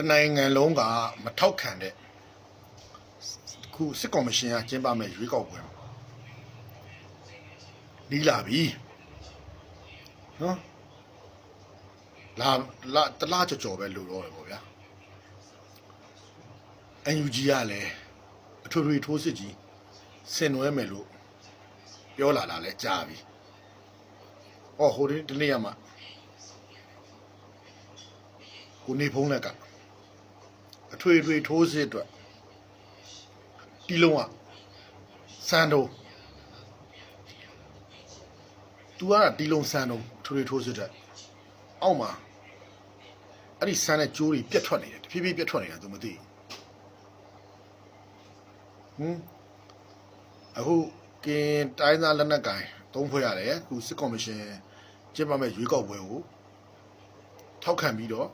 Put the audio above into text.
တနိုင်ငံလုံးကမထောက်ခံတဲ့ခုစစ်ကော်မရှင်ကကျင်းပမဲ့ရွေးကောက်ပွဲဒီလာပြီနော်လာလာတလားကြော်ကြော်ပဲလို့တော့တယ်ပေါ့ဗျာ NUG ကလည်းအထွေထွေထိုးစစ်ကြီးဆင်နွှဲမယ်လို့ပြောလာတာလဲကြားပြီ။အော်ဟိုဒီတနေ့ကမှကိုနေဖုံးလက်က အထွေထွေထိုးစစ်အတွက်တီလုံးကစံတုံးသူကတီလုံးစံတုံးအထွေထွေထိုးစစ်တဲ့အောက်မှာအဲ့ဒီစံတဲ့ကြိုးတွေပြတ်ထွက်နေတယ်တဖြည်းဖြည်းပြတ်ထွက်နေတာသူမသိဘူးဟမ်အခုကင်တိုင်းသားလက်နက်ကင်သုံးဖွဲ့ရတယ်အခုစစ်ကော်မရှင်ကျင်းပမဲ့ရွေးကောက်ပွဲကိုထောက်ခံပြီးတော့